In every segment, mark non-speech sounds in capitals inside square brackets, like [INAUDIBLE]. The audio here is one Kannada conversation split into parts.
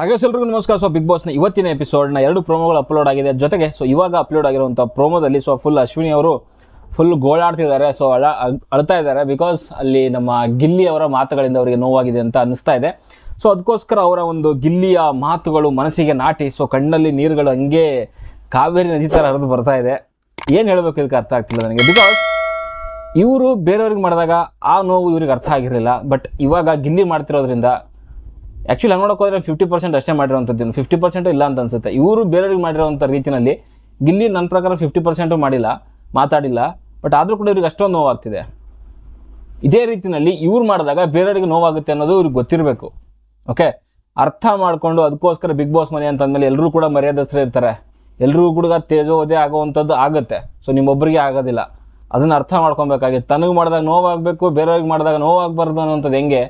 ಹಾಗೆ ಎಲ್ರಿಗೂ ನಮಸ್ಕಾರ. ಸೊ ಬಿಗ್ ಬಾಸ್ನ ಇವತ್ತಿನ ಎಪಿಸೋಡ್ನ ಎರಡು ಪ್ರೋಮೋಗಳು ಅಪ್ಲೋಡ್ ಆಗಿದೆ. ಜೊತೆಗೆ ಸೊ ಇವಾಗ ಅಪ್ಲೋಡ್ ಆಗಿರುವಂಥ ಪ್ರೋಮೋದಲ್ಲಿ ಸೊ ಫುಲ್ ಅಶ್ವಿನಿ ಅವರು ಫುಲ್ ಗೋಳಾಡ್ತಿದ್ದಾರೆ. ಸೊ ಅಳ ಅಳ್ತಾ ಇದ್ದಾರೆ ಬಿಕಾಸ್ ಅಲ್ಲಿ ನಮ್ಮ ಗಿಲ್ಲಿ ಅವರ ಮಾತುಗಳಿಂದ ಅವರಿಗೆ ನೋವಾಗಿದೆ ಅಂತ ಅನಿಸ್ತಾ ಇದೆ. ಸೊ ಅದಕ್ಕೋಸ್ಕರ ಅವರ ಒಂದು ಗಿಲ್ಲಿಯ ಮಾತುಗಳು ಮನಸ್ಸಿಗೆ ನಾಟಿ ಸೊ ಕಣ್ಣಲ್ಲಿ ನೀರುಗಳು ಹಂಗೆ ಕಾವೇರಿ ನದಿ ಥರ ಹರಿದು ಬರ್ತಾ ಇದೆ. ಏನು ಹೇಳಬೇಕು ಇದಕ್ಕೆ ಅರ್ಥ ಆಗ್ತಿಲ್ಲ ನನಗೆ? ಬಿಕಾಸ್ ಇವರು ಬೇರೆಯವ್ರಿಗೆ ಮಾಡಿದಾಗ ಆ ನೋವು ಇವ್ರಿಗೆ ಅರ್ಥ ಆಗಿರಲಿಲ್ಲ. ಬಟ್ ಇವಾಗ ಗಿಲ್ಲಿ ಮಾಡ್ತಿರೋದ್ರಿಂದ ಆ್ಯಕ್ಚುಲಿ ಹಂಗೆ ನೋಡೋಕೆ ಹೋದ್ರೆ ಫಿಫ್ಟಿ ಪರ್ಸೆಂಟ್ ಅಷ್ಟೇ ಮಾಡಿರೋಂಥದ್ದು ಫಿಫ್ಟಿ ಪರ್ಸೆಂಟ್ ಇಲ್ಲ ಅಂತ ಅನ್ಸುತ್ತೆ. ಇವರು ಬೇರೆಯವ್ರಿಗೆ ಮಾಡಿರೋಂಥ ರೀತಿಯಲ್ಲಿ ಗಿಲ್ಲಿ ನನ್ನ ಪ್ರಕಾರ ಫಿಫ್ಟಿ ಪರ್ಸೆಂಟು ಮಾಡಿಲ್ಲ, ಮಾತಾಡಿಲ್ಲ ಬಟ್ ಆದರೂ ಕೂಡ ಇವ್ರಿಗೆ ಅಷ್ಟೊಂದು ನೋವಾಗ್ತಿದೆ. ಇದೇ ರೀತಿಯಲ್ಲಿ ಇವ್ರು ಮಾಡಿದಾಗ ಬೇರೆಯವ್ರಿಗೆ ನೋವಾಗುತ್ತೆ ಅನ್ನೋದು ಇವ್ರಿಗೆ ಗೊತ್ತಿರಬೇಕು. ಓಕೆ ಅರ್ಥ ಮಾಡಿಕೊಂಡು ಅದಕ್ಕೋಸ್ಕರ ಬಿಗ್ ಬಾಸ್ ಮನೆ ಅಂತಂದಮೇಲೆ ಎಲ್ಲರೂ ಕೂಡ ಮರ್ಯಾದಸ್ತ್ರ ಇರ್ತಾರೆ. ಎಲ್ಲರೂ ಕೂಡ ತೇಜೋವಧೆ ಆಗೋವಂಥದ್ದು ಆಗುತ್ತೆ. ಸೊ ನಿಮ್ಮೊಬ್ಬರಿಗೆ ಆಗೋದಿಲ್ಲ. ಅದನ್ನು ಅರ್ಥ ಮಾಡ್ಕೊಬೇಕಾಗಿತ್ತು. ತನಗೆ ಮಾಡಿದಾಗ ನೋವಾಗಬೇಕು, ಬೇರೆಯವ್ರಿಗೆ ಮಾಡಿದಾಗ ನೋವಾಗಬಾರ್ದು ಅನ್ನೋಂಥದ್ದು ಹೆಂಗೆ?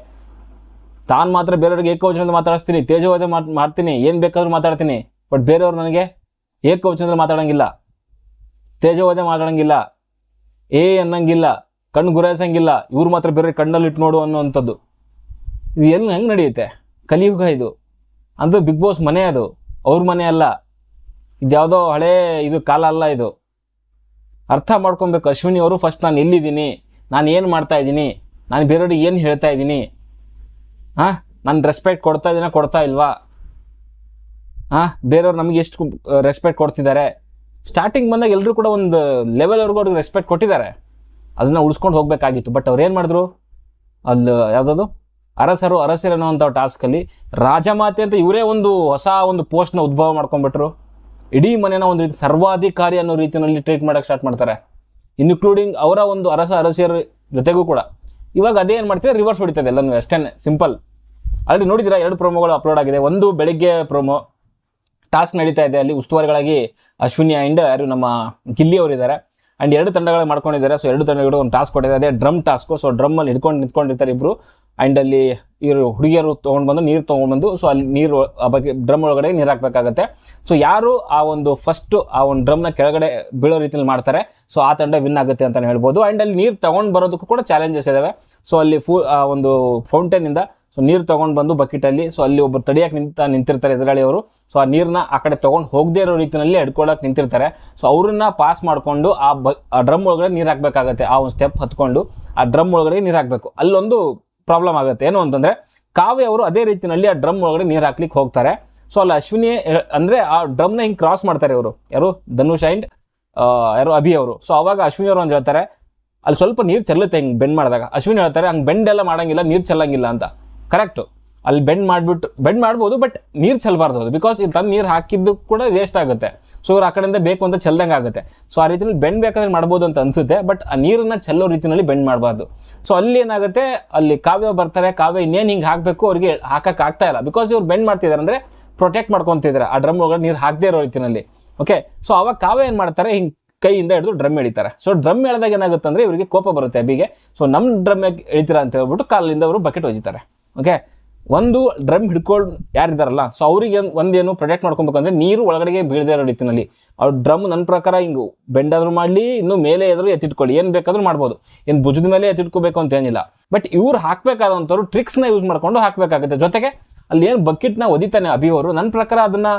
ತಾನು ಮಾತ್ರ ಬೇರೆಯವ್ರಿಗೆ ಏಕವಚನದಲ್ಲಿ ಮಾತಾಡಿಸ್ತೀನಿ ತೇಜವಾದ ಮಾಡ್ ಮಾಡ್ತೀನಿ, ಏನು ಬೇಕಾದರೂ ಮಾತಾಡ್ತೀನಿ ಬಟ್ ಬೇರೆಯವ್ರು ನನಗೆ ಏಕವಚನದಲ್ಲಿ ಮಾತಾಡೋಂಗಿಲ್ಲ. ತೇಜವಾದ ಮಾತಾಡೋಂಗಿಲ್ಲ. ಏ ಅನ್ನಂಗಿಲ್ಲ, ಕಣ್ಣು ಗುರಾಯಿಸಂಗಿಲ್ಲ, ಇವ್ರು ಮಾತ್ರ ಬೇರೆ ಕಣ್ಣಲ್ಲಿ ಇಟ್ಟು ನೋಡು ಅನ್ನೋವಂಥದ್ದು. ಇದು ಎಲ್ಲಿ ಹೆಂಗೆ ನಡೆಯುತ್ತೆ? ಕಲಿಯುಗ ಇದು. ಅಂದು ಬಿಗ್ ಬಾಸ್ ಮನೆ ಅದು, ಅವ್ರ ಮನೆ ಅಲ್ಲ. ಇದ್ಯಾವುದೋ ಹಳೇ ಇದು ಕಾಲ ಅಲ್ಲ ಇದು. ಅರ್ಥ ಮಾಡ್ಕೊಬೇಕು, ಅಶ್ವಿನಿ ಅವರು ಫಸ್ಟ್ ನಾನು ಎಲ್ಲಿದ್ದೀನಿ, ನಾನು ಏನು ಮಾಡ್ತಾ ಇದ್ದೀನಿ, ನಾನು ಬೇರೆಯವ್ರಿಗೆ ಏನು ಹೇಳ್ತಾ ಇದ್ದೀನಿ ಹಾಂ? ನಾನು ರೆಸ್ಪೆಕ್ಟ್ ಕೊಡ್ತಾ ಇದ್ದೀನ, ಕೊಡ್ತಾ ಇಲ್ವಾ? ಹಾಂ? ಬೇರೆಯವ್ರು ನಮಗೆ ಎಷ್ಟು ರೆಸ್ಪೆಕ್ಟ್ ಕೊಡ್ತಿದ್ದಾರೆ? ಸ್ಟಾರ್ಟಿಂಗ್ ಬಂದಾಗ ಎಲ್ಲರೂ ಕೂಡ ಒಂದು ಲೆವೆಲ್ವರೆಗೂ ಅವ್ರಿಗೆ ರೆಸ್ಪೆಕ್ಟ್ ಕೊಟ್ಟಿದ್ದಾರೆ. ಅದನ್ನು ಉಳಿಸ್ಕೊಂಡು ಹೋಗಬೇಕಾಗಿತ್ತು. ಬಟ್ ಅವ್ರು ಏನು ಮಾಡಿದ್ರು? ಅಲ್ಲಿ ಯಾವುದಾದ್ರು ಅರಸರು ಅರಸರು ಅನ್ನೋವಂಥ ಟಾಸ್ಕಲ್ಲಿ ರಾಜಮಾತೆ ಅಂತ ಇವರೇ ಒಂದು ಹೊಸ ಒಂದು ಪೋಸ್ಟ್ನ ಉದ್ಭವ ಮಾಡ್ಕೊಂಡ್ಬಿಟ್ರು. ಇಡೀ ಮನೆನ ಒಂದು ರೀತಿ ಸರ್ವಾಧಿಕಾರಿ ಅನ್ನೋ ರೀತಿಯಲ್ಲಿ ಟ್ರೀಟ್ ಮಾಡೋಕೆ ಸ್ಟಾರ್ಟ್ ಮಾಡ್ತಾರೆ. ಇನ್ಕ್ಲೂಡಿಂಗ್ ಅವರ ಒಂದು ಅರಸ, ಅರಸಿಯರ ಜೊತೆಗೂ ಕೂಡ. ಇವಾಗ ಅದೇ ಏನು ಮಾಡ್ತಿದೆ ರಿವರ್ಸ್ ಹೊಡಿತದೆ ಎಲ್ಲನೂ ಅಷ್ಟೇ ಸಿಂಪಲ್ ಆಲ್ರೆಡಿ ನೋಡಿದಿರಾ ಎರಡು ಪ್ರೋಮೋಗಳು ಅಪ್ಲೋಡ್ ಆಗಿದೆ. ಒಂದು ಬೆಳಿಗ್ಗೆ ಪ್ರೋಮೋ, ಟಾಸ್ಕ್ ನಡೀತಾ ಇದೆ. ಅಲ್ಲಿ ಉಸ್ತುವಾರಿಗಳಾಗಿ ಅಶ್ವಿನಿ ಆ್ಯಂಡ್ ಯಾರು ನಮ್ಮ ಗಿಲ್ಲಿ ಅವರಿದ್ದಾರೆ. ಆ್ಯಂಡ್ ಎರಡು ತಂಡಗಳು ಮಾಡ್ಕೊಂಡಿದ್ದಾರೆ. ಸೊ ಎರಡು ತಂಡಗಳು ಒಂದು ಟಾಸ್ಕ್ ಕೊಟ್ಟಿದ್ದಾರೆ. ಅದೇ ಡ್ರಮ್ ಟಾಸ್ಕು ಸೊ ಡ್ರಮ್ಮಲ್ಲಿ ಹಿಡ್ಕೊಂಡು ನಿಂತ್ಕೊಂಡಿರ್ತಾರೆ ಇಬ್ಬರು ಆ್ಯಂಡ್ ಅಲ್ಲಿ ಇವರು ಹುಡುಗಿಯರು ತೊಗೊಂಡು ಬಂದು ನೀರು ತೊಗೊಂಡ್ಬಂದು ಸೊ ಅಲ್ಲಿ ನೀರು ಆ ಬಗ್ಗೆ ಡ್ರಮ್ ಒಳಗಡೆ ನೀರು ಹಾಕಬೇಕಾಗತ್ತೆ. ಸೊ ಯಾರು ಆ ಒಂದು ಫಸ್ಟು ಆ ಒಂದು ಡ್ರಮ್ನ ಕೆಳಗಡೆ ಬೀಳೋ ರೀತಿಯಲ್ಲಿ ಮಾಡ್ತಾರೆ ಸೊ ಆ ತಂಡ ವಿನ್ ಆಗುತ್ತೆ ಅಂತಲೇ ಹೇಳ್ಬೋದು. ಆ್ಯಂಡ್ ಅಲ್ಲಿ ನೀರು ತೊಗೊಂಡು ಬರೋದಕ್ಕೂ ಕೂಡ ಚಾಲೆಂಜಸ್ ಇದ್ದಾವೆ ಸೊ ಅಲ್ಲಿ ಫೂ ಆ ಒಂದು ಫೌಂಟೇನಿಂದ ಸೊ ನೀರು ತೊಗೊಂಡು ಬಂದು ಬಕೆಟಲ್ಲಿ ಸೊ ಅಲ್ಲಿ ಒಬ್ಬರು ತಡಿಯಕ್ಕೆ ನಿಂತ ನಿಂತಿರ್ತಾರೆ ಎದುರಾಳಿ ಅವರು. ಸೊ ಆ ನೀರನ್ನ ಆ ಕಡೆ ತೊಗೊಂಡು ಹೋಗದೇ ಇರೋ ರೀತಿಯಲ್ಲಿ ಎಡ್ಕೊಳ್ಳೋಕೆ ನಿಂತಿರ್ತಾರೆ. ಸೊ ಅವ್ರನ್ನ ಪಾಸ್ ಮಾಡಿಕೊಂಡು ಆ ಬ, ಆ ಡ್ರಮ್ ಒಳಗಡೆ ನೀರು ಹಾಕಬೇಕಾಗತ್ತೆ. ಆ ಒಂದು ಸ್ಟೆಪ್ ಹತ್ಕೊಂಡು ಆ ಡ್ರಮ್ ಒಳಗಡೆ ನೀರು ಹಾಕಬೇಕು. ಅಲ್ಲೊಂದು ಪ್ರಾಬ್ಲಮ್ ಆಗುತ್ತೆ. ಏನು ಅಂತಂದರೆ, ಕಾವ್ಯ ಅವರು ಅದೇ ರೀತಿಯಲ್ಲಿ ಆ ಡ್ರಮ್ ಒಳಗಡೆ ನೀರು ಹಾಕ್ಲಿಕ್ಕೆ ಹೋಗ್ತಾರೆ. ಸೊ ಅಲ್ಲಿ ಅಶ್ವಿನಿ ಅಂದರೆ ಆ ಡ್ರಮ್ನ ಹಿಂಗೆ ಕ್ರಾಸ್ ಮಾಡ್ತಾರೆ ಇವರು. ಯಾರು? ಧನುಷ್ ಆ್ಯಂಡ್ ಯಾರು? ಅಭಿ ಅವರು. ಸೊ ಅವಾಗ ಅಶ್ವಿನಿ ಅವರು ಅಂತ ಹೇಳ್ತಾರೆ, ಅಲ್ಲಿ ಸ್ವಲ್ಪ ನೀರು ಚೆಲ್ಲುತ್ತೆ ಹಿಂಗೆ ಬೆಂಡ್ ಮಾಡಿದಾಗ. ಅಶ್ವಿನಿ ಹೇಳ್ತಾರೆ, ಹಂಗೆ ಬೆಂಡ್ ಎಲ್ಲ ಮಾಡಂಗಿಲ್ಲ, ನೀರು ಚೆಲ್ಲಂಗಿಲ್ಲ ಅಂತ. ಕರೆಕ್ಟು ಅಲ್ಲಿ ಬೆಂಡ್ ಮಾಡಿಬಿಟ್ಟು, ಬೆಂಡ್ ಮಾಡ್ಬೋದು ಬಟ್ ನೀರು ಚೆಲ್ಲಬಾರ್ದು ಅದು ಬಿಕಾಸ್ ಇಲ್ಲಿ ತಂದು ನೀರು ಹಾಕಿದ್ದು ಕೂಡ ವೇಸ್ಟ್ ಆಗುತ್ತೆ. ಸೊ ಇವ್ರು ಆ ಕಡೆಯಿಂದ ಬೇಕು ಅಂತ ಚೆಲ್ಲಂಗೆ ಆಗುತ್ತೆ. ಸೊ ಆ ರೀತಿಯಲ್ಲಿ ಬೆಂಡ್ ಬೇಕಾದ್ರೆ ಮಾಡ್ಬೋದು ಅಂತ ಅನಿಸುತ್ತೆ ಬಟ್ ಆ ನೀರನ್ನು ಚೆಲ್ಲೋ ರೀತಿಯಲ್ಲಿ ಬೆಂಡ್ ಮಾಡಬಾರ್ದು. ಸೊ ಅಲ್ಲಿ ಏನಾಗುತ್ತೆ, ಅಲ್ಲಿ ಕಾವ್ಯ ಬರ್ತಾರೆ, ಕಾವ್ಯ ಇನ್ನೇನು ಹಿಂಗೆ ಹಾಕಬೇಕು ಅವ್ರಿಗೆ ಹಾಕಕ್ಕೆ ಆಗ್ತಾ ಇಲ್ಲ. ಬಿಕಾಸ್ ಇವ್ರು ಬೆಂಡ್ ಮಾಡ್ತಿದ್ದಾರೆ ಅಂದರೆ ಪ್ರೊಟೆಕ್ಟ್ ಮಾಡ್ಕೊತಿದ್ದಾರೆ ಆ ಡ್ರಮ್ ಒಳಗಡೆ ನೀರು ಹಾಕದೇ ಇರೋ ರೀತಿಯಲ್ಲಿ ಓಕೆ ಸೊ ಅವಾಗ ಕಾವ್ಯ ಏನು ಮಾಡ್ತಾರೆ, ಹಿಂಗೆ ಕೈಯಿಂದ ಹಿಡಿದು ಡ್ರಮ್ ಎಳಿತಾರೆ. ಸೊ ಡ್ರಮ್ ಎಳೆದಾಗ ಏನಾಗುತ್ತೆ ಅಂದರೆ ಇವರಿಗೆ ಕೋಪ ಬರುತ್ತೆ ಅಬಿಗೆ ಸೊ ನಮ್ಮ ಡ್ರಮ್ ಎಳಿತೀರಾ ಅಂತ ಹೇಳ್ಬಿಟ್ಟು ಕಾಲಿಂದ ಅವರು ಬಕೆಟ್ ಒಜಿತಾರೆ ಓಕೆ ಒಂದು ಡ್ರಮ್ ಹಿಡ್ಕೊಂಡು ಯಾರಿದ್ದಾರಲ್ಲ ಸೊ ಅವರಿಗೆ ಒಂದೇನು ಪ್ರೊಟೆಕ್ಟ್ ಮಾಡ್ಕೊಬೇಕಂದ್ರೆ ನೀರು ಒಳಗಡೆಗೆ ಬೀಳದೇ ಇರೋ ರೀತಿಯಲ್ಲಿ ಅವ್ರು ಡ್ರಮ್ ನನ್ನ ಪ್ರಕಾರ ಹಿಂಗೆ ಬೆಂಡಾದ್ರೂ ಮಾಡಲಿ, ಇನ್ನು ಮೇಲೆ ಎದ್ರು ಎತ್ತಿಟ್ಕೊಳ್ಳಿ. ಏನು ಬೇಕಾದರೂ ಮಾಡ್ಬೋದು. ಏನು ಭುಜದ ಮೇಲೆ ಎತ್ತಿಟ್ಕೋಬೇಕು ಅಂತ ಏನಿಲ್ಲ. ಬಟ್ ಇವ್ರು ಹಾಕಬೇಕಾದಂಥವ್ರು ಟ್ರಿಕ್ಸ್ನ ಯೂಸ್ ಮಾಡಿಕೊಂಡು ಹಾಕಬೇಕಾಗುತ್ತೆ. ಜೊತೆಗೆ ಅಲ್ಲಿ ಏನು ಬಕೆಟ್ನ ಒದಿತಾನೆ ಅಭಿ ಅವರು ನನ್ನ ಪ್ರಕಾರ ಅದನ್ನು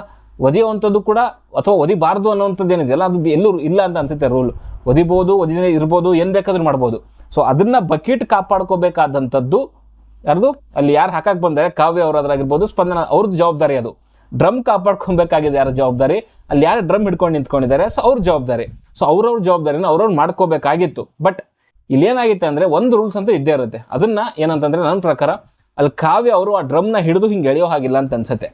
ಒದೆಯುವಂಥದ್ದು ಕೂಡ ಅಥವಾ ಒದಿಬಾರ್ದು ಅನ್ನೋವಂಥದ್ದು ಏನಿದೆಯಲ್ಲ ಅದು ಎಲ್ಲೂ ಇಲ್ಲ ಅಂತ ಅನ್ಸುತ್ತೆ ರೂಲ್ ಒದಿಬೋದು, ಒದಿದೇ ಇರ್ಬೋದು, ಏನು ಬೇಕಾದರೂ ಮಾಡ್ಬೋದು. ಸೊ ಅದನ್ನು ಬಕೆಟ್ ಕಾಪಾಡ್ಕೋಬೇಕಾದಂಥದ್ದು ಯಾರ್ದು? ಅಲ್ಲಿ ಯಾರು ಹಾಕಕ್ಕೆ ಬಂದರೆ ಕಾವ್ಯ ಅವ್ರು ಅದ್ರಾಗಿರ್ಬೋದು, ಸ್ಪಂದನ ಅವ್ರದ್ದು ಜವಾಬ್ದಾರಿ ಅದು. ಡ್ರಮ್ ಕಾಪಾಡ್ಕೊಬೇಕಾಗಿದೆ ಯಾರ ಜವಾಬ್ದಾರಿ? ಅಲ್ಲಿ ಯಾರು ಡ್ರಮ್ ಹಿಡ್ಕೊಂಡು ನಿಂತ್ಕೊಂಡಿದ್ದಾರೆ, ಸೊ ಅವ್ರ ಜವಾಬ್ದಾರಿ. ಸೊ ಅವ್ರವ್ರ ಜವಾಬ್ದಾರಿನ ಅವ್ರವ್ರು ಮಾಡ್ಕೋಬೇಕಾಗಿತ್ತು. ಬಟ್ ಇಲ್ಲಿ ಏನಾಗಿತ್ತು ಅಂದರೆ ಒಂದು ರೂಲ್ಸ್ ಅಂತೂ ಇದ್ದೇ ಇರುತ್ತೆ. ಅದನ್ನ ಏನಂತಂದ್ರೆ ನನ್ನ ಪ್ರಕಾರ ಅಲ್ಲಿ ಕಾವ್ಯ ಅವರು ಆ ಡ್ರಮ್ನ ಹಿಡಿದು ಹಿಂಗೆ ಎಳೆಯೋ ಹಾಗಿಲ್ಲ ಅಂತ ಅನ್ಸುತ್ತೆ.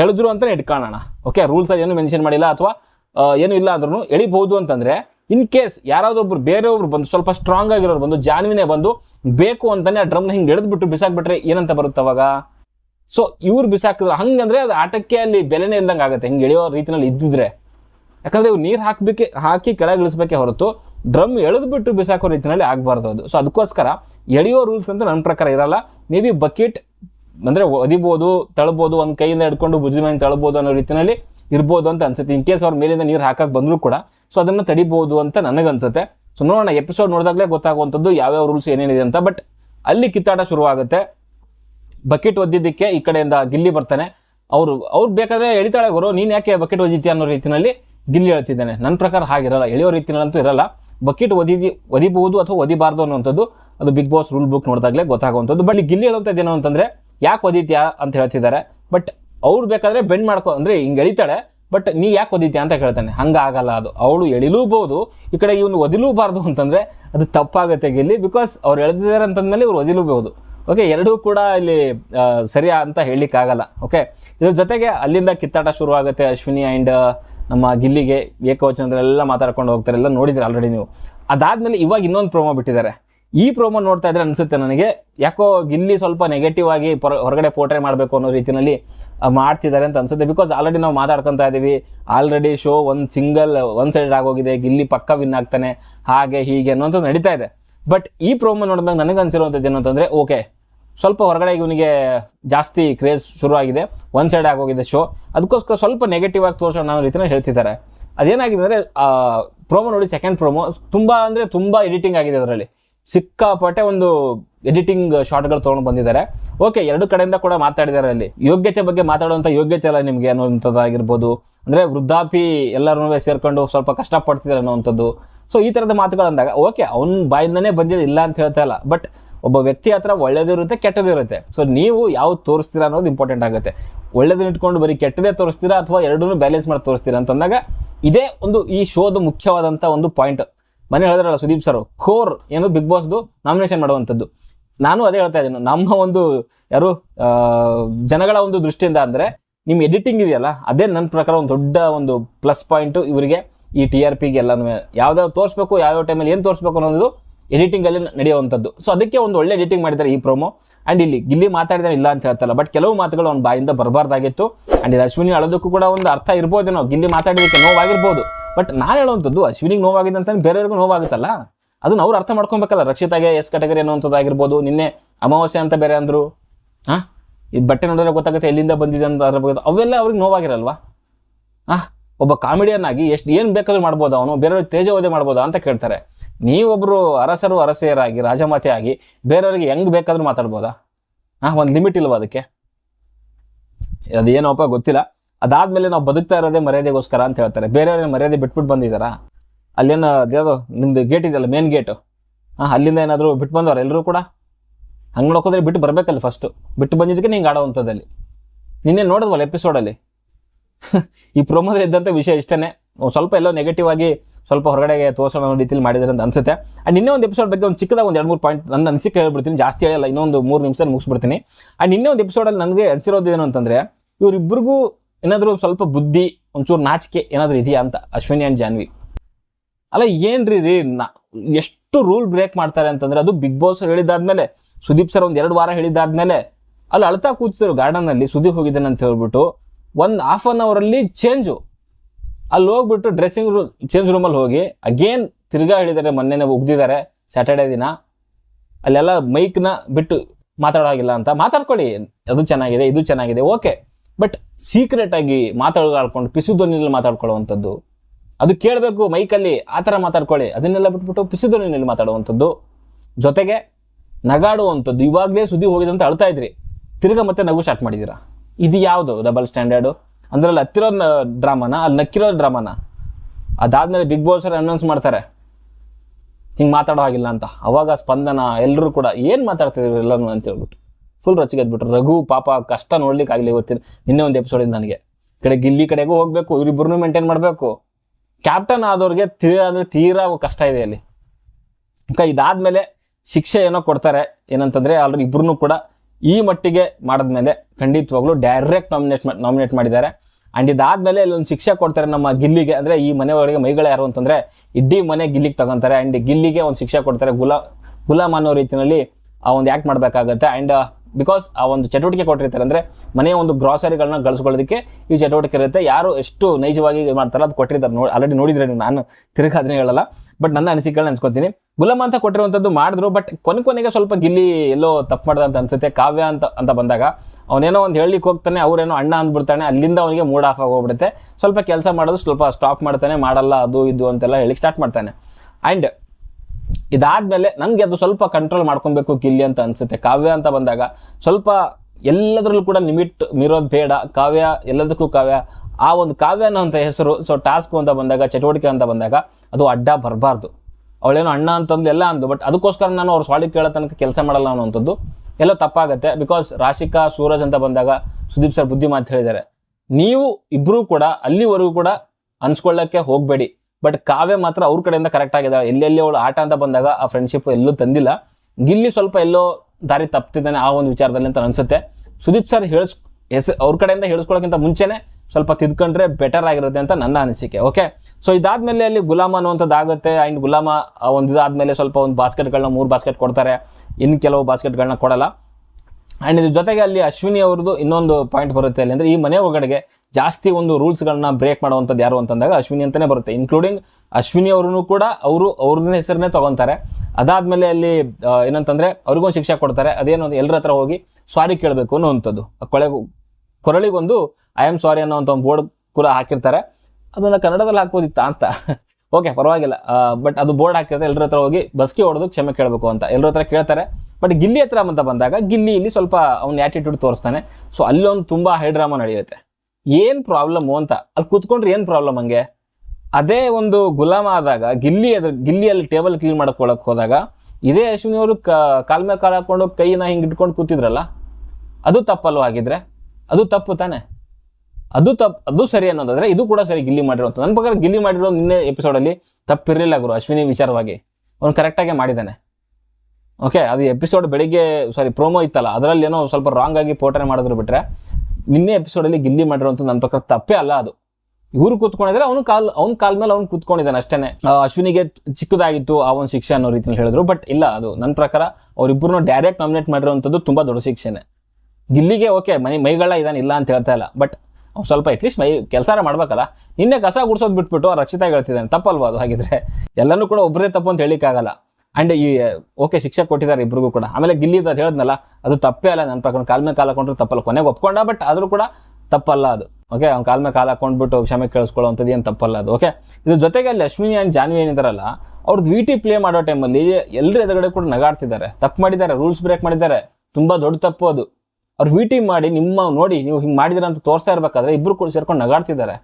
ಎಳೆದ್ರು ಅಂತಲೇ ಇಟ್ಕೊಳ್ಳೋಣ ಓಕೆ ರೂಲ್ಸ್ ಏನು ಮೆನ್ಷನ್ ಮಾಡಿಲ್ಲ, ಅಥವಾ ಏನು ಇಲ್ಲ ಅಂದ್ರೂ ಎಳಿಬಹುದು ಅಂತಂದ್ರೆ ಇನ್ ಕೇಸ್ ಯಾರಾದೊಬ್ರು ಬೇರೆಯೊಬ್ರು ಬಂದು, ಸ್ವಲ್ಪ ಸ್ಟ್ರಾಂಗ್ ಆಗಿರೋರು ಬಂದು, ಜಾನ್ವಿನೇ ಬಂದು, ಬೇಕು ಅಂತಾನೆ ಆ ಡ್ರಮ್ನ ಹಿಂಗೆ ಎಳೆದ್ಬಿಟ್ಟು ಬಿಸಾಕ್ಬಿಟ್ರೆ ಏನಂತ ಬರುತ್ತೆ ಅವಾಗ? ಸೊ ಇವ್ರು ಬಿಸಾಕಿದ್ರು ಹಂಗಂದ್ರೆ ಅದು ಆಟಕ್ಕೆ ಅಲ್ಲಿ ಬೆಲೆನೇ ಇಲ್ದಂಗೆ ಆಗುತ್ತೆ. ಹಿಂಗೆ ಎಳೆಯೋ ರೀತಿನಲ್ಲಿ ಇದ್ದಿದ್ರೆ. ಯಾಕಂದ್ರೆ ಇವ್ರು ನೀರು ಹಾಕಬೇಕೆ, ಹಾಕಿ ಕೆಳಗೆ ಇಳಿಸ್ಬೇಕೆ ಹೊರತು, ಡ್ರಮ್ ಎಳೆದ್ಬಿಟ್ಟು ಬಿಸಾಕೋ ರೀತಿಯಲ್ಲಿ ಆಗಬಾರ್ದು ಅದು. ಸೊ ಅದಕ್ಕೋಸ್ಕರ ಎಳೆಯೋ ರೂಲ್ಸ್ ಅಂತ ನನ್ನ ಪ್ರಕಾರ ಇರಲ್ಲ. ಮೇ ಬಿ ಬಕೆಟ್ ಅಂದರೆ ಒದಿಬೋದು, ತಳ್ಬೋದು, ಒಂದು ಕೈಯಿಂದ ಹಿಡ್ಕೊಂಡು ಭುಜದ ಮೇಲೆ ತಳ್ಬೋದು ಅನ್ನೋ ರೀತಿಯಲ್ಲಿ ಇರ್ಬೋದು ಅಂತ ಅನ್ಸುತ್ತೆ. ಇನ್ ಕೇಸ್ ಅವ್ರ ಮೇಲಿಂದ ನೀರು ಹಾಕಕ್ಕೆ ಬಂದರೂ ಕೂಡ ಸೊ ಅದನ್ನು ತಡಿಬೋದು ಅಂತ ನನಗನ್ಸುತ್ತೆ. ಸೊ ನೋಡೋಣ ಎಪಿಸೋಡ್ ನೋಡಿದಾಗಲೇ ಗೊತ್ತಾಗುವಂಥದ್ದು ಯಾವ್ಯಾವ ರೂಲ್ಸ್ ಏನೇನಿದೆ ಅಂತ. ಬಟ್ ಅಲ್ಲಿ ಕಿತ್ತಾಟ ಶುರುವಾಗುತ್ತೆ. ಬಕೆಟ್ ಒದ್ದಿದ್ದಕ್ಕೆ ಈ ಕಡೆಯಿಂದ ಗಿಲ್ಲಿ ಬರ್ತಾನೆ. ಅವರು, ಅವ್ರು ಬೇಕಾದ್ರೆ ಎಳಿತಾಳೆ ಗುರು, ನೀನು ಯಾಕೆ ಬಕೆಟ್ ಒದಿತೀಯ ಅನ್ನೋ ರೀತಿಯಲ್ಲಿ ಗಿಲ್ಲಿ ಹೇಳ್ತಿದ್ದಾನೆ. ನನ್ನ ಪ್ರಕಾರ ಹಾಗಿರಲ್ಲ, ಎಳೆಯೋ ರೀತಿಯಲ್ಲಂತೂ ಇರಲ್ಲ. ಬಕೆಟ್ ಒದಿದಿ, ಒದಿಬಹುದು ಅಥವಾ ಒದಿಬಾರ್ದು ಅನ್ನುವಂಥದ್ದು, ಅದು ಬಿಗ್ ಬಾಸ್ ರೂಲ್ ಬುಕ್ ನೋಡಿದಾಗಲೇ ಗೊತ್ತಾಗುವಂಥದ್ದು. ಬಟ್ ಗಿಲ್ಲಿ ಹೇಳುವಂಥದ್ದು ಏನು ಅಂತಂದರೆ, ಯಾಕೆ ಒದಿತ್ಯಾ ಅಂತ ಹೇಳ್ತಿದ್ದಾರೆ. ಬಟ್ ಅವ್ರು ಬೇಕಾದ್ರೆ ಬೆಂಡ್ ಮಾಡ್ಕೊ ಅಂದರೆ ಹಿಂಗೆ ಎಳಿತಾಳೆ ಬಟ್ ನೀ ಯಾಕೆ ಒದಿತ್ಯಾ ಅಂತ ಕೇಳ್ತಾನೆ. ಹಂಗೆ ಆಗಲ್ಲ ಅದು. ಅವಳು ಎಳಿಲೂಬೋದು ಈ ಕಡೆ ಇವನು ಒದಿಲೂಬಾರ್ದು ಅಂತಂದರೆ ಅದು ತಪ್ಪಾಗುತ್ತೆ ಗಿಲ್ಲಿ ಬಿಕಾಸ್ ಅವ್ರು ಎಳೆದಿದ್ದಾರೆ ಅಂತಂದ್ಮೇಲೆ ಇವ್ರು ಒದಿಲೂಬಹುದು ಓಕೆ ಎರಡೂ ಕೂಡ ಇಲ್ಲಿ ಸರಿಯಾ ಸರಿ ಅಂತ ಹೇಳಲಿಕ್ಕಾಗಲ್ಲ. ಓಕೆ ಇದ್ರ ಜೊತೆಗೆ ಅಲ್ಲಿಂದ ಕಿತ್ತಾಟ ಶುರು ಆಗುತ್ತೆ ಅಶ್ವಿನಿ ಆ್ಯಂಡ್ ನಮ್ಮ ಗಿಲ್ಲಿಗೆ ಏಕವಚನದಲ್ಲೆಲ್ಲ ಮಾತಾಡ್ಕೊಂಡು ಹೋಗ್ತಾರೆ. ಎಲ್ಲ ನೋಡಿದ್ರೆ ಆಲ್ರೆಡಿ ನೀವು. ಅದಾದಮೇಲೆ ಇವಾಗ ಇನ್ನೊಂದು ಪ್ರೋಮೋ ಬಿಟ್ಟಿದ್ದಾರೆ. ಈ ಪ್ರೋಮೋ ನೋಡ್ತಾ ಇದ್ರೆ ಅನಿಸುತ್ತೆ ನನಗೆ. ಯಾಕೋ ಗಿಲ್ಲಿ ಸ್ವಲ್ಪ ನೆಗೆಟಿವ್ ಆಗಿ ಹೊರಗಡೆ ಪೋರ್ಟ್ರೇ ಮಾಡಬೇಕು ಅನ್ನೋ ರೀತಿಯಲ್ಲಿ ಮಾಡ್ತಿದ್ದಾರೆ ಅಂತ ಅನ್ಸುತ್ತೆ. ಬಿಕಾಸ್ ಆಲ್ರೆಡಿ ನಾವು ಮಾತಾಡ್ಕೊತಾ ಇದ್ದೀವಿ ಆಲ್ರೆಡಿ ಶೋ ಒಂದು ಸಿಂಗಲ್ ಒನ್ ಸೈಡ್ ಆಗೋಗಿದೆ. ಗಿಲ್ಲಿ ಪಕ್ಕ ವಿನ್ ಆಗ್ತಾನೆ. ಹಾಗೆ, ಹೀಗೆ ಅನ್ನೋಂಥದ್ದು ನಡೀತಾ ಇದೆ. ಬಟ್ ಈ ಪ್ರೋಮೋ ನೋಡಿದಾಗ ನನಗೆ ಅನ್ಸಿರುವಂತದ್ದು ಏನು ಅಂತಂದರೆ ಓಕೆ ಸ್ವಲ್ಪ ಹೊರಗಡೆ ಇವನಿಗೆ ಜಾಸ್ತಿ ಕ್ರೇಜ್ ಶುರುವಾಗಿದೆ. ಒನ್ ಸೈಡ್ ಆಗೋಗಿದೆ ಶೋ ಅದಕ್ಕೋಸ್ಕರ ಸ್ವಲ್ಪ ನೆಗೆಟಿವ್ ಆಗಿ ತೋರಿಸೋಣ ಅನ್ನೋ ರೀತಿಯಲ್ಲಿ ಹೇಳ್ತಿದ್ದಾರೆ. ಅದೇನಾಗಿದೆ ಅಂದರೆ ಪ್ರೋಮೋ ನೋಡಿ ಸೆಕೆಂಡ್ ಪ್ರೋಮೋ. ತುಂಬ ಅಂದರೆ ತುಂಬ ಎಡಿಟಿಂಗ್ ಆಗಿದೆ ಅದರಲ್ಲಿ. ಸಿಕ್ಕಾಪಟ್ಟೆ ಒಂದು ಎಡಿಟಿಂಗ್ ಶಾರ್ಟ್ಗಳು ತೊಗೊಂಡು ಬಂದಿದ್ದಾರೆ. ಓಕೆ ಎರಡು ಕಡೆಯಿಂದ ಕೂಡ ಮಾತಾಡಿದ್ದಾರೆ ಅಲ್ಲಿ. ಯೋಗ್ಯತೆ ಬಗ್ಗೆ ಮಾತಾಡುವಂಥ ಯೋಗ್ಯತೆ ಅಲ್ಲ ನಿಮಗೆ ಅನ್ನುವಂಥದ್ದಾಗಿರ್ಬೋದು ಅಂದರೆ ವೃದ್ಧಾಪಿ ಎಲ್ಲರೂ ಸೇರ್ಕೊಂಡು ಸ್ವಲ್ಪ ಕಷ್ಟಪಡ್ತಿದ್ದಾರೆ ಅನ್ನುವಂಥದ್ದು. ಸೊ ಈ ಥರದ ಮಾತುಗಳಂದಾಗ ಓಕೆ ಅವ್ನ ಬಾಯಿಂದನೇ ಬಂದಿದೆ, ಇಲ್ಲ ಅಂತ ಹೇಳ್ತಾ ಇಲ್ಲ. ಬಟ್ ಒಬ್ಬ ವ್ಯಕ್ತಿ ಹತ್ರ ಒಳ್ಳೇದು ಇರುತ್ತೆ ಇರುತ್ತೆ. ಸೊ ನೀವು ಯಾವ್ದು ತೋರಿಸ್ತೀರಾ ಅನ್ನೋದು ಇಂಪಾರ್ಟೆಂಟ್ ಆಗುತ್ತೆ. ಒಳ್ಳೇದನ್ನ ಇಟ್ಕೊಂಡು ಬರೀ ಕೆಟ್ಟದೇ ತೋರಿಸ್ತೀರಾ ಅಥವಾ ಎರಡನ್ನೂ ಬ್ಯಾಲೆನ್ಸ್ ಮಾಡಿ ತೋರಿಸ್ತೀರಾ ಅಂತಂದಾಗ, ಇದೇ ಒಂದು ಈ ಶೋದ ಮುಖ್ಯವಾದಂಥ ಒಂದು ಪಾಯಿಂಟ್ ಮನೆ ಹೇಳಿದ್ರಲ್ಲ ಸುದೀಪ್ ಸರ್, ಕೋರ್ ಏನು ಬಿಗ್ ಬಾಸ್ದು ನಾಮಿನೇಷನ್ ಮಾಡುವಂಥದ್ದು. ನಾನು ಅದೇ ಹೇಳ್ತಾ ಇದ್ದೀನಿ, ನಮ್ಮ ಒಂದು, ಯಾರು ಜನಗಳ ಒಂದು ದೃಷ್ಟಿಯಿಂದ ಅಂದರೆ ನಿಮ್ಮ ಎಡಿಟಿಂಗ್ ಇದೆಯಲ್ಲ, ಅದೇ ನನ್ನ ಪ್ರಕಾರ ಒಂದು ದೊಡ್ಡ ಒಂದು ಪ್ಲಸ್ ಪಾಯಿಂಟು ಇವರಿಗೆ ಈ ಟಿ ಆರ್ ಪಿಗೆ ಎಲ್ಲನೂ ಯಾವ್ದಾವ್ದು ತೋರಿಸ್ಬೇಕು, ಯಾವ್ಯಾವ ಟೈಮಲ್ಲಿ ಏನು ತೋರಿಸ್ಬೇಕು ಅನ್ನೋದು ಎಡಿಟಿಂಗಲ್ಲಿ ನಡೆಯುವಂಥದ್ದು. ಸೊ ಅದಕ್ಕೆ ಒಂದು ಒಳ್ಳೆ ಎಡಿಟಿಂಗ್ ಮಾಡಿದ್ದಾರೆ ಈ ಪ್ರೋಮೋ ಆ್ಯಂಡ್ ಇಲ್ಲಿ ಗಿಲ್ಲಿ ಮಾತಾಡಿದ್ರೆ ಇಲ್ಲ ಅಂತ ಹೇಳ್ತಲ್ಲ ಬಟ್ ಕೆಲವು ಮಾತುಗಳು ಅವ್ನ ಬಾಯಿಂದ ಬರಬಾರ್ದಾಗಿತ್ತು. ಆ್ಯಂಡ್ ಇಲ್ಲಿ ಅಶ್ವಿನಿ ಅಳೋದಕ್ಕೂ ಕೂಡ ಒಂದು ಅರ್ಥ ಇರ್ಬೋದೇನೋ, ಗಿಲ್ಲಿ ಮಾತಾಡೋದಕ್ಕೆ ನೋವಾಗಿರ್ಬೋದು. ಬಟ್ ನಾನು ಹೇಳುವಂಥದ್ದು ಅಶ್ವಿನಿಗೆ ನೋವಾಗಿದೆ ಅಂತಂದ್ರೆ ಬೇರೆಯವ್ರಿಗೂ ನೋವಾಗುತ್ತಲ್ಲ? ಅದನ್ನ ಅವ್ರು ಅರ್ಥ ಮಾಡ್ಕೊಬೇಕಲ್ಲ, ರಕ್ಷಿತಾಗೆ ಎಸ್ ಕ್ಯಾಟಗರಿ ಅನ್ನುವಂಥದ್ದಾಗಿರ್ಬೋದು, ನಿನ್ನೆ ಅಮಾವಾಸ್ಯೆ ಅಂತ ಬೇರೆ ಅಂದರು. ಹಾಂ ಇದು ಬಟ್ಟೆ ನೋಡಿದ್ರೆ ಗೊತ್ತಾಗುತ್ತೆ ಎಲ್ಲಿಂದ ಬಂದಿದೆ ಅಂತ ಅದ್ರ ಬಗ್ಗೆ. ಅವೆಲ್ಲ ಅವ್ರಿಗೆ ನೋವಾಗಿರಲ್ವಾ? ಹಾಂ ಒಬ್ಬ ಕಾಮಿಡಿಯನ್ ಆಗಿ ಎಷ್ಟು ಏನು ಬೇಕಾದ್ರೂ ಮಾಡ್ಬೋದು ಅವನು, ಬೇರೆಯವ್ರಿಗೆ ತೇಜೋವಧೆ ಮಾಡ್ಬೋದಾ ಅಂತ ಕೇಳ್ತಾರೆ. ನೀವೊಬ್ಬರು ಅರಸರು ಅರಸೆಯರಾಗಿ, ರಾಜಮಾತೆ ಆಗಿ, ಬೇರೆಯವ್ರಿಗೆ ಹೆಂಗೆ ಬೇಕಾದ್ರೂ ಮಾತಾಡ್ಬೋದಾ? ಹಾಂ ಒಂದು ಲಿಮಿಟ್ ಇಲ್ವಾ ಅದಕ್ಕೆ? ಅದೇನೋಪ್ಪ ಗೊತ್ತಿಲ್ಲ. ಅದಾದ್ಮೇಲೆ ನಾವು ಬದುಕ್ತಾ ಇರೋದೇ ಮರ್ಯಾದೆಗೋಸ್ಕರ ಅಂತ ಹೇಳ್ತಾರೆ. ಬೇರೆಯವ್ರೇನು ಮರ್ಯಾದೆ ಬಿಟ್ಬಿಟ್ಟು ಬಂದಿದ್ದಾರಾ? ಅಲ್ಲೇನು ಅದ್ಯಾವುದೋ ನಿಮ್ದು ಗೇಟ್ ಇದೆಯಲ್ಲ ಮೇನ್ ಗೇಟು ಹಾಂ, ಅಲ್ಲಿಂದ ಏನಾದರೂ ಬಿಟ್ಟು ಬಂದವ್ರು ಎಲ್ಲರೂ ಕೂಡ? ಹಂಗೆ ನೋಡೋದ್ರೆ ಬಿಟ್ಟು ಬರಬೇಕಲ್ಲ ಫಸ್ಟು ಬಿಟ್ಟು ಬಂದಿದ್ದಕ್ಕೆ ನಿಂಗೆ ಆಡೋವಂಥದ್ದಲ್ಲಿ ನಿನ್ನೆ ನೋಡಿದ್ವಲ್ಲ ಎಪಿಸೋಡಲ್ಲಿ [LAUGHS] ಈ ಪ್ರೊಮೋದಲ್ಲಿ ಇದ್ದಂಥ ವಿಷಯ ಇಷ್ಟೇ ಸ್ವಲ್ಪ ಎಲ್ಲೋ ನೆಗೆಟಿವ್ ಆಗಿ ಸ್ವಲ್ಪ ಹೊರಗಡೆಗೆ ತೋರಿಸೋಣ ರೀತಿಯಲ್ಲಿ ಮಾಡಿದ್ದಾರೆ ಅಂತ ಅನಿಸುತ್ತೆ. ಆ್ಯಂಡ್ ಇನ್ನೇ ಒಂದು ಎಪಿಸೋಡ್ ಬಗ್ಗೆ ಒಂದು ಚಿಕ್ಕದಾಗ ಒಂದು ಎರಡು ಮೂರು ಪಾಯಿಂಟ್ ನನ್ನ ಅನಿಸಿಕೆ ಹೇಳ್ಬಿಡ್ತೀನಿ. ಜಾಸ್ತಿ ಹೇಳಲ್ಲ, ಇನ್ನೊಂದು ಮೂರು ನಿಮಿಷದಲ್ಲಿ ಮುಗಿಸ್ಬಿಡ್ತೀನಿ. ಆ್ಯಂಡ್ ಇನ್ನೇ ಒಂದು ಎಪಿಸೋಡಲ್ಲಿ ನನಗೆ ಅನಿಸಿರೋದು ಏನು ಅಂತಂದರೆ ಇವರಿಬ್ಬರಿಗೂ ಏನಾದರೂ ಸ್ವಲ್ಪ ಬುದ್ಧಿ, ಒಂಚೂರು ನಾಚಿಕೆ ಏನಾದರೂ ಇದೆಯಾ ಅಂತ ಅಶ್ವಿನಿ ಆ್ಯಂಡ್ ಜಾನ್ವಿ. ಅಲ್ಲ, ಏನ್ರಿ ರೀ, ನಾ, ಎಷ್ಟು ರೂಲ್ ಬ್ರೇಕ್ ಮಾಡ್ತಾರೆ ಅಂತಂದ್ರೆ ಅದು ಬಿಗ್ ಬಾಸ್ ಹೇಳಿದಾದ್ಮೇಲೆ ಸುದೀಪ್ ಸರ್ ಒಂದು ಎರಡು ವಾರ ಹೇಳಿದ್ದಾದ್ಮೇಲೆ, ಅಲ್ಲಿ ಅಳ್ತಾ ಕೂತಿದ್ರು ಗಾರ್ಡನಲ್ಲಿ ಸುದೀಪ್ ಹೋಗಿದ್ದಾನೆ ಅಂತ ಹೇಳ್ಬಿಟ್ಟು, ಒಂದು ಹಾಫ್ ಅನ್ ಅವರಲ್ಲಿ ಚೇಂಜು ಅಲ್ಲಿ ಹೋಗ್ಬಿಟ್ಟು ಡ್ರೆಸ್ಸಿಂಗ್ ರೂಮ್ ಚೇಂಜ್ ರೂಮಲ್ಲಿ ಹೋಗಿ ಅಗೇನ್ ತಿರ್ಗಾ ಹೇಳಿದ್ದಾರೆ ಮೊನ್ನೆನೇ ಉಗ್ದಿದ್ದಾರೆ ಸ್ಯಾಟರ್ಡೇ ದಿನ. ಅಲ್ಲೆಲ್ಲ ಮೈಕ್ನ ಬಿಟ್ಟು ಮಾತಾಡೋ ಹಾಗಿಲ್ಲ ಅಂತ. ಮಾತಾಡ್ಕೊಳ್ಳಿ, ಅದು ಚೆನ್ನಾಗಿದೆ, ಇದು ಚೆನ್ನಾಗಿದೆ ಓಕೆ ಬಟ್ ಸೀಕ್ರೆಟ್ ಆಗಿ ಮಾತಾಡ್ಕೊಂಡು ಪಿಸು ಧ್ವನಿಯಲ್ಲಿ ಮಾತಾಡ್ಕೊಳ್ಳುವಂಥದ್ದು. ಅದು ಕೇಳಬೇಕು ಮೈಕಲ್ಲಿ, ಆ ಥರ ಮಾತಾಡ್ಕೊಳ್ಳಿ. ಅದನ್ನೆಲ್ಲ ಬಿಟ್ಬಿಟ್ಟು ಪಿಸು ಧ್ವನಿಯಲ್ಲಿ ಮಾತಾಡುವಂಥದ್ದು. ಜೊತೆಗೆ ನಗಾಡುವಂಥದ್ದು. ಇವಾಗಲೇ ಸುದ್ದಿ ಹೋಗಿದೆ ಅಂತ ಅಳ್ತಾ ಇದ್ರಿ. ತಿರ್ಗಾ ಮತ್ತೆ ನಗು ಸ್ಟಾರ್ಟ್ ಮಾಡಿದ್ದೀರಾ? ಇದು ಯಾವುದು ಡಬಲ್ ಸ್ಟ್ಯಾಂಡರ್ಡು ಅಂದ್ರೆ ಅಲ್ಲಿ ಹತ್ತಿರೋ ಡ್ರಾಮಾನ, ಅಲ್ಲಿ ನಕ್ಕಿರೋ ಡ್ರಾಮಾನ. ಅದಾದ್ಮೇಲೆ ಬಿಗ್ ಬಾಸ್ ಅನೌನ್ಸ್ ಮಾಡ್ತಾರೆ. ಹಿಂಗೆ ಮಾತಾಡೋ ಹಾಗಿಲ್ಲ ಅಂತ. ಅವಾಗ ಸ್ಪಂದನ ಎಲ್ಲರೂ ಕೂಡ ಏನು ಮಾತಾಡ್ತಿದ್ರು ಎಲ್ಲನೂ ಅಂತ ಹೇಳ್ಬಿಟ್ಟು. ಫುಲ್ ರೊಚ್ಚಿಗೆದ್ಬಿಟ್ರು ರಘು ಪಾಪ ಕಷ್ಟ ನೋಡ್ಲಿಕ್ಕೆ ಆಗಲಿ ಗೊತ್ತಿಲ್ಲ ನಿನ್ನೆ ಒಂದು ಎಪಿಸೋಡಿಂದ ನನಗೆ. ಕಡೆ ಗಿಲ್ಲಿ ಕಡೆಗೂ ಹೋಗಬೇಕು ಇವರಿಬ್ಬರನ್ನೂ ಮೇಂಟೈನ್ ಮಾಡಬೇಕು. ಕ್ಯಾಪ್ಟನ್ ಆದವ್ರಿಗೆ ತೀರಾ ಅಂದರೆ ತೀರಾ ಕಷ್ಟ ಇದೆ ಅಲ್ಲಿ. ಅಕ್ಕ ಇದಾದ್ಮೇಲೆ ಶಿಕ್ಷೆ ಏನೋ ಕೊಡ್ತಾರೆ, ಏನಂತಂದ್ರೆ ಆಲ್ರೆಡಿ ಇಬ್ರು ಕೂಡ ಈ ಮಟ್ಟಿಗೆ ಮಾಡಿದ್ಮೇಲೆ ಖಂಡಿತವಾಗ್ಲೂ ಡೈರೆಕ್ಟ್ ನಾಮಿನೇಟ್ ನಾಮಿನೇಟ್ ಮಾಡಿದ್ದಾರೆ. ಆ್ಯಂಡ್ ಇದಾದ್ಮೇಲೆ ಒಂದು ಶಿಕ್ಷೆ ಕೊಡ್ತಾರೆ ನಮ್ಮ ಗಿಲ್ಲಿಗೆ, ಅಂದರೆ ಈ ಮನೆ ಒಳಗೆ ಮೈಗಳು ಯಾರು ಅಂತಂದರೆ ಇಡೀ ಮನೆ ಗಿಲ್ಲಿಗೆ ತಗೊಂತಾರೆ. ಆ್ಯಂಡ್ ಗಿಲ್ಲಿಗೆ ಒಂದು ಶಿಕ್ಷೆ ಕೊಡ್ತಾರೆ. ಗುಲಾ, ಗುಲಾಮ್ ಅನ್ನೋ ರೀತಿಯಲ್ಲಿ ಆ ಒಂದು ಆ್ಯಕ್ಟ್ ಮಾಡಬೇಕಾಗತ್ತೆ. ಆ್ಯಂಡ್ ಬಿಕಾಸ್ ಆ ಒಂದು ಚಟುವಟಿಕೆ ಕೊಟ್ಟಿರ್ತಾರೆ. ಅಂದರೆ ಮನೆಯ ಒಂದು ಗ್ರಾಸರಿಗಳನ್ನ ಗಳಿಸ್ಕೊಳ್ಳೋದಕ್ಕೆ ಈ ಚಟುವಟಿಕೆ ಇರುತ್ತೆ. ಯಾರು ಎಷ್ಟು ನೈಜವಾಗಿ ಮಾಡ್ತಾರೋ ಅದು ಕೊಟ್ಟಿರ್ತಾರೆ. ನೋಡಿ ಆಲ್ರೆಡಿ ನೋಡಿದ್ರೆ ನಾನು ತಿರುಗಾದ್ರೆ ಹೇಳಲ್ಲ. ಬಟ್ ನನ್ನ ಅನಿಸಿಕೆಗಳನ್ನ ಅನ್ಸ್ಕೊತೀನಿ ಗುಲಾಮ ಅಂತ ಕೊಟ್ಟಿರುವಂಥದ್ದು ಮಾಡಿದ್ರು. ಬಟ್ ಕೊನೆ ಕೊನೆಗೆ ಸ್ವಲ್ಪ ಗಿಲ್ಲಿ ಎಲ್ಲೋ ತಪ್ಪು ಮಾಡ್ದ ಅಂತ ಅನ್ಸುತ್ತೆ. ಕಾವ್ಯ ಅಂತ ಅಂತ ಬಂದಾಗ ಅವನೇನೋ ಒಂದು ಹೇಳಲಿಕ್ಕೆ ಹೋಗ್ತಾನೆ. ಅವರೇನೋ ಅಣ್ಣ ಅಂದ್ಬಿಡ್ತಾನೆ. ಅಲ್ಲಿಂದ ಅವನಿಗೆ ಮೂಡ್ ಆಫ್ ಆಗೋಗ್ಬಿಡುತ್ತೆ ಸ್ವಲ್ಪ ಕೆಲಸ ಮಾಡೋದು ಸ್ವಲ್ಪ ಸ್ಟಾಪ್ ಮಾಡ್ತಾನೆ. ಮಾಡಲ್ಲ ಅದು ಇದು ಅಂತೆಲ್ಲ ಹೇಳಿಕ್ಕೆ ಸ್ಟಾರ್ಟ್ ಮಾಡ್ತಾನೆ. ಆ್ಯಂಡ್ ಇದಾದ್ಮೇಲೆ ನನಗೆ ಅದು ಸ್ವಲ್ಪ ಕಂಟ್ರೋಲ್ ಮಾಡ್ಕೊಬೇಕು ಗಿಲ್ಲಿ ಅಂತ ಅನ್ಸುತ್ತೆ. ಕಾವ್ಯ ಅಂತ ಬಂದಾಗ ಸ್ವಲ್ಪ ಎಲ್ಲದರಲ್ಲೂ ಕೂಡ ಲಿಮಿಟ್ ಮೀರೋದು ಬೇಡ. ಕಾವ್ಯ, ಎಲ್ಲದಕ್ಕೂ ಕಾವ್ಯ. ಆ ಒಂದು ಕಾವ್ಯ ಅಂತ ಹೆಸರು ಸೊ ಟಾಸ್ಕ್ ಅಂತ ಬಂದಾಗ, ಚಟುವಟಿಕೆ ಅಂತ ಬಂದಾಗ ಅದು ಅಡ್ಡ ಬರಬಾರ್ದು. ಅವಳೇನೋ ಅಣ್ಣ ಅಂತಂದು ಎಲ್ಲ ಅಂದು ಬಟ್ ಅದಕ್ಕೋಸ್ಕರ ನಾನು ಅವ್ರು ಸಾಲಿ ಕೇಳೋ ತನಕ ಕೆಲಸ ಮಾಡಲ್ಲ ಅನ್ನೋಂಥದ್ದು ಎಲ್ಲೋ ತಪ್ಪಾಗುತ್ತೆ. ಬಿಕಾಸ್ ರಾಶಿಕಾ, ಸೂರಜ್ ಅಂತ ಬಂದಾಗ ಸುದೀಪ್ ಸರ್ ಬುದ್ಧಿ ಮಾತು ಹೇಳಿದ್ದಾರೆ. ನೀವು ಇಬ್ಬರೂ ಕೂಡ, ಅಲ್ಲಿವರೆಗೂ ಕೂಡ ಅನ್ಸ್ಕೊಳ್ಳೋಕ್ಕೆ ಹೋಗಬೇಡಿ. ಬಟ್ ಕಾವ್ಯ ಮಾತ್ರ ಅವ್ರ ಕಡೆಯಿಂದ ಕರೆಕ್ಟ್ ಆಗಿದ್ದಾಳೆ. ಎಲ್ಲೆಲ್ಲಿ ಅವಳು ಆಟ ಅಂತ ಬಂದಾಗ ಆ ಫ್ರೆಂಡ್ಶಿಪ್ ಎಲ್ಲೂ ತಂದಿಲ್ಲ. ಗಿಲ್ಲಿ ಸ್ವಲ್ಪ ಎಲ್ಲೋ ದಾರಿ ತಪ್ತಿದ್ದಾನೆ ಆ ಒಂದು ವಿಚಾರದಲ್ಲಿ ಅಂತ ಅನ್ಸುತ್ತೆ. ಸುದೀಪ್ ಸರ್ ಹೇಳಿಸ್, ಹೆಸ್, ಅವ್ರ ಕಡೆಯಿಂದ ಹೇಳಿಸ್ಕೊಳ್ಳೋಕ್ಕಿಂತ ಮುಂಚೆನೆ ಸ್ವಲ್ಪ ತಿದ್ಕೊಂಡ್ರೆ ಬೆಟರ್ ಆಗಿರುತ್ತೆ ಅಂತ ನನ್ನ ಅನಿಸಿಕೆ ಓಕೆ ಸೊ ಇದಾದ್ಮೇಲೆ ಅಲ್ಲಿ ಗುಲಾಮ ಅನ್ನುವಂಥದ್ದು ಆಗುತ್ತೆ ಆ್ಯಂಡ್ ಗುಲಾಮ ಒಂದು ಇದಾದ್ಮೇಲೆ ಸ್ವಲ್ಪ ಒಂದು ಬಾಸ್ಕೆಟ್ಗಳನ್ನ ಮೂರು ಬಾಸ್ಕೆಟ್ ಕೊಡ್ತಾರೆ. ಇನ್ನು ಕೆಲವು ಬಾಸ್ಕೆಟ್ಗಳನ್ನ ಕೊಡಲ್ಲ. ಆ್ಯಂಡ್ ಇದ್ರ ಜೊತೆಗೆ ಅಲ್ಲಿ ಅಶ್ವಿನಿ ಅವ್ರದ್ದು ಇನ್ನೊಂದು ಪಾಯಿಂಟ್ ಬರುತ್ತೆ ಅಲ್ಲಿ. ಅಂದರೆ ಈ ಮನೆ ಒಳಗಡೆಗೆ ಜಾಸ್ತಿ ಒಂದು ರೂಲ್ಸ್ಗಳನ್ನ ಬ್ರೇಕ್ ಮಾಡುವಂಥದ್ದು ಯಾರು ಅಂತಂದಾಗ ಅಶ್ವಿನಿ ಅಂತಲೇ ಬರುತ್ತೆ. ಇನ್ಕ್ಲೂಡಿಂಗ್ ಅಶ್ವಿನಿ ಅವ್ರೂ ಕೂಡ ಅವರು ಅವ್ರನ್ನ ಹೆಸರನ್ನೇ ತಗೊತಾರೆ. ಅದಾದಮೇಲೆ ಅಲ್ಲಿ ಏನಂತಂದರೆ ಅವ್ರಿಗೊಂದು ಶಿಕ್ಷೆ ಕೊಡ್ತಾರೆ. ಅದೇನು ಎಲ್ಲರ ಹತ್ರ ಹೋಗಿ ಸಾರಿ ಕೇಳಬೇಕು ಅನ್ನೋವಂಥದ್ದು. ಕೊಳೆ, ಕೊರಳಿಗೊಂದು ಐ ಆಮ್ ಸಾರಿ ಅನ್ನೋವಂಥ ಒಂದು ಬೋರ್ಡ್ ಕೂಡ ಹಾಕಿರ್ತಾರೆ. ಅದನ್ನು ಕನ್ನಡದಲ್ಲಿ ಹಾಕ್ಬೋದಿತ್ತಾ ಅಂತ. ಓಕೆ ಪರವಾಗಿಲ್ಲ. ಬಟ್ ಅದು ಬೋರ್ಡ್ ಹಾಕಿರ್ತಾರೆ. ಎಲ್ಲರ ಹತ್ರ ಹೋಗಿ ಬಸ್ಗೆ ಹೊಡೆದು ಕ್ಷಮೆ ಕೇಳಬೇಕು ಅಂತ. ಎಲ್ಲರ ಹತ್ರ ಕೇಳ್ತಾರೆ. ಬಟ್ ಗಿಲ್ಲಿ ಹತ್ರ ಅಂತ ಬಂದಾಗ ಗಿಲ್ಲಿ ಇಲ್ಲಿ ಸ್ವಲ್ಪ ಅವ್ನ ಆ್ಯಟಿಟ್ಯೂಡ್ ತೋರಿಸ್ತಾನೆ. ಸೊ ಅಲ್ಲೊಂದು ತುಂಬ ಹೈಡ್ರಾಮಾ ನಡೆಯುತ್ತೆ. ಏನು ಪ್ರಾಬ್ಲಮ್ಮು ಅಂತ? ಅಲ್ಲಿ ಕೂತ್ಕೊಂಡ್ರೆ ಏನು ಪ್ರಾಬ್ಲಮ್ ಹಂಗೆ? ಅದೇ ಒಂದು ಗುಲಾಮ ಆದಾಗ, ಗಿಲ್ಲಿ ಅದ್ರ ಗಿಲ್ಲಿಯಲ್ಲಿ ಟೇಬಲ್ ಕ್ಲೀನ್ ಮಾಡ್ಕೊಳ್ಳೋಕೆ ಹೋದಾಗ, ಇದೇ ಅಶ್ವಿನಿ ಅವರು ಕಾಲ್ ಮೇಲೆ ಕಾಲು ಹಾಕೊಂಡು ಕೈನ ಹಿಂಗೆ ಇಟ್ಕೊಂಡು ಕೂತಿದ್ರಲ್ಲ? ಅದು ತಪ್ಪಲ್ವ ಆಗಿದ್ರೆ ಅದು ತಪ್ಪು ತಾನೆ? ಅದು ತಪ್ಪು ಅದು ಸರಿ ಅನ್ನೋದಾದ್ರೆ ಇದು ಕೂಡ ಸರಿ ಗಿಲ್ಲಿ ಮಾಡಿರೋಂಥ ನನ್ನ ಪ್ರಕಾರ ಗಿಲ್ಲಿ ಮಾಡಿರೋ ನಿನ್ನೆ ಎಪಿಸೋಡಲ್ಲಿ ತಪ್ಪಿರಲಿಲ್ಲ ಗುರು ಅಶ್ವಿನಿ ವಿಚಾರವಾಗಿ. ಅವ್ನು ಕರೆಕ್ಟಾಗೆ ಮಾಡಿದ್ದಾನೆ. ಓಕೆ ಅದು ಎಪಿಸೋಡ್ ಬೆಳಿಗ್ಗೆ ಸಾರಿ ಪ್ರೋಮೋ ಇತ್ತಲ್ಲ, ಅದರಲ್ಲಿ ಏನೋ ಸ್ವಲ್ಪ ರಾಂಗ್ ಆಗಿ ಪೋಟನೆ ಮಾಡಿದ್ರು ಬಿಟ್ರೆ ನಿನ್ನೆ ಎಪಿಸೋಡಲ್ಲಿ ಗಿಲ್ಲಿ ಮಾಡಿರೋಂಥ ನನ್ನ ಪ್ರಕಾರ ತಪ್ಪೇ ಅಲ್ಲ ಅದು. ಇವರು ಕೂತ್ಕೊಂಡಿದ್ರೆ ಅವ್ನು ಕಾಲ್, ಅವ್ನ ಕಾಲ್ ಮೇಲೆ ಅವ್ನು ಕೂತ್ಕೊಂಡಿದ್ದಾನೆ ಅಷ್ಟೇ ಅಶ್ವಿನಿಗೆ ಚಿಕ್ಕದಾಗಿತ್ತು ಆ ಒಂದು ಶಿಕ್ಷೆ ಅನ್ನೋ ರೀತಿಯಲ್ಲಿ ಹೇಳಿದ್ರು. ಬಟ್ ಇಲ್ಲ, ಅದು ನನ್ನ ಪ್ರಕಾರ ಅವರಿಬ್ಬರನ್ನ ಡೈರೆಕ್ಟ್ ನಾಮಿನೇಟ್ ಮಾಡಿರೋಂಥದ್ದು ತುಂಬ ದೊಡ್ಡ ಶಿಕ್ಷೆನೆ. ಗಿಲ್ಲಿಗೆ ಓಕೆ ಮನೆ ಮೈಗಳ ಇದಾನೆ ಇಲ್ಲ ಅಂತ ಹೇಳ್ತಾ ಇಲ್ಲ. ಬಟ್ ಅವ್ನು ಸ್ವಲ್ಪ ಅಟ್ಲೀಸ್ಟ್ ಮೈ ಕೆಲಸಾರ ಮಾಡ್ಬೇಕಲ್ಲ. ನಿನ್ನೆ ಕಸ ಗುಡ್ಸೋದು ಬಿಟ್ಬಿಟ್ಟು ಆ ರಕ್ಷಿತ ಹೇಳ್ತಿದ್ದಾನೆ. ತಪ್ಪಲ್ವಾ ಅದು? ಹಾಗಿದ್ರೆ ಎಲ್ಲನೂ ಕೂಡ ಒಬ್ಬರೇ ತಪ್ಪು ಅಂತ ಹೇಳಿಕ್ಕಾಗಲ್ಲ ಆ್ಯಂಡ್ ಈ ಓಕೆ ಶಿಕ್ಷೆ ಕೊಟ್ಟಿದ್ದಾರೆ ಇಬ್ರಿಗೂ ಕೂಡ. ಆಮೇಲೆ ಗಿಲ್ಲಿ ಅಂತ ಹೇಳಿದ್ನಲ್ಲ, ಅದು ತಪ್ಪೇ ಅಲ್ಲ ನನ್ನ ಪ್ರಕಾರ. ಕಾಲ ಮೇಲೆ ಕಾಲು ಹಾಕೊಂಡ್ರೆ ತಪ್ಪಲ್ಲ. ಕೊನೆಗೆ ಒಪ್ಕೊಂಡ ಬಟ್ ಆದರೂ ಕೂಡ ತಪ್ಪಲ್ಲ ಅದು. ಓಕೆ ಅವ್ನು ಕಾಲ್ ಕಾಲ ಹಾಕೊಂಡ್ಬಿಟ್ಟು ಕ್ಷಮೆ ಕೇಳಿಸ್ಕೊಳ್ಳೋವಂಥದ್ದು ಏನು ತಪ್ಪಲ್ಲ ಅದು. ಓಕೆ ಇದ್ರ ಜೊತೆಗೆ ಲಕ್ಷ್ಮಿ ಆ್ಯಂಡ್ ಜಾನ್ವಿ ಏನಿದಾರಲ್ಲ ಅವ್ರದ್ದು ವಿ ಟಿ ಪ್ಲೇ ಮಾಡೋ ಟೈಮಲ್ಲಿ ಎಲ್ಲರೂ ಎದುರುಗಡೆ ಕೂಡ ನಗಾಡ್ತಿದ್ದಾರೆ. ತಪ್ಪು ಮಾಡಿದ್ದಾರೆ ರೂಲ್ಸ್ ಬ್ರೇಕ್ ಮಾಡಿದ್ದಾರೆ. ತುಂಬ ದೊಡ್ಡ ತಪ್ಪು ಅದು. ಅವ್ರು ವಿ ಟಿ ಮಾಡಿ ನಿಮ್ಮ ನೋಡಿ, ನೀವು ಹಿಂಗೆ ಮಾಡಿದಿರ ಅಂತ ತೋರಿಸ್ತಾ ಇರಬೇಕಾದ್ರೆ ಇಬ್ಬರು ಕೂಡ ಸೇರ್ಕೊಂಡು ನಗಾಡ್ತಿದ್ದಾರೆ.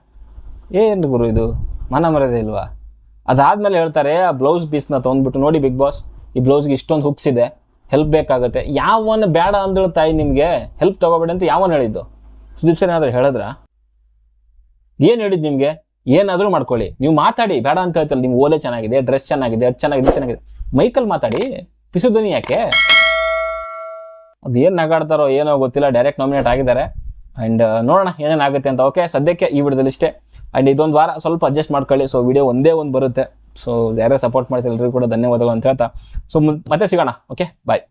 ಏನು ಗುರು ಇದು? ಮನ ಮರದೇ ಇಲ್ವಾ? ಅದಾದ್ಮೇಲೆ ಹೇಳ್ತಾರೆ, ಆ ಬ್ಲೌಸ್ ಪೀಸ್ನ ತೊಗೊಂಡ್ಬಿಟ್ಟು ನೋಡಿ ಬಿಗ್ ಬಾಸ್ ಈ ಬ್ಲೌಸ್ಗೆ ಇಷ್ಟೊಂದು ಹುಕ್ಸ್ ಇದೆ ಹೆಲ್ಪ್ ಬೇಕಾಗುತ್ತೆ. ಯಾವನ್ ಬೇಡ ಅಂದಳು ತಾಯಿ ನಿಮಗೆ ಹೆಲ್ಪ್ ತಗೋಬೇಡಿ ಅಂತ ಯಾವನ್ ಹೇಳಿದ್ದು? ಸುದೀಪ್ ಸರ್ ಏನಾದ್ರು ಹೇಳಿದ್ರಾ? ಏನು ಹೇಳಿದ್ದು ನಿಮಗೆ? ಏನಾದರೂ ಮಾಡ್ಕೊಳ್ಳಿ. ನೀವು ಮಾತಾಡಿ, ಬೇಡ ಅಂತ ಹೇಳ್ತಲ್ಲ, ನಿಮ್ಗೆ ಓಲೆ ಚೆನ್ನಾಗಿದೆ ಡ್ರೆಸ್ ಚೆನ್ನಾಗಿದೆ, ಅದು ಚೆನ್ನಾಗಿದೆ ಚೆನ್ನಾಗಿದೆ. ಮೈಕಲ್ ಮಾತಾಡಿ ಧ್ವನಿ ಯಾಕೆ? ಅದು ಏನು ನಗಾಡ್ತಾರೋ ಏನೋ ಗೊತ್ತಿಲ್ಲ ಡೈರೆಕ್ಟ್ ನಾಮಿನೇಟ್ ಆಗಿದ್ದಾರೆ. ಆ್ಯಂಡ್ ನೋಡೋಣ ಏನೇನಾಗುತ್ತೆ ಅಂತ. ಓಕೆ ಸದ್ಯಕ್ಕೆ ಈ ವಿಡಿಯೋದಲ್ಲಿ ಇಷ್ಟೇ ಆ್ಯಂಡ್ ಇದೊಂದು ವಾರ ಸ್ವಲ್ಪ ಅಡ್ಜಸ್ಟ್ ಮಾಡ್ಕೊಳ್ಳಿ. ಸೊ ವಿಡಿಯೋ ಒಂದೇ ಒಂದು ಬರುತ್ತೆ. ಸೊ ಯಾರೇ ಸಪೋರ್ಟ್ ಮಾಡ್ತಾರೆ ಎಲ್ಲರಿಗೂ ಕೂಡ ಧನ್ಯವಾದಗಳು ಅಂತ ಹೇಳ್ತಾ. ಸೊ ಮತ್ತೆ ಸಿಗೋಣ. Okay bye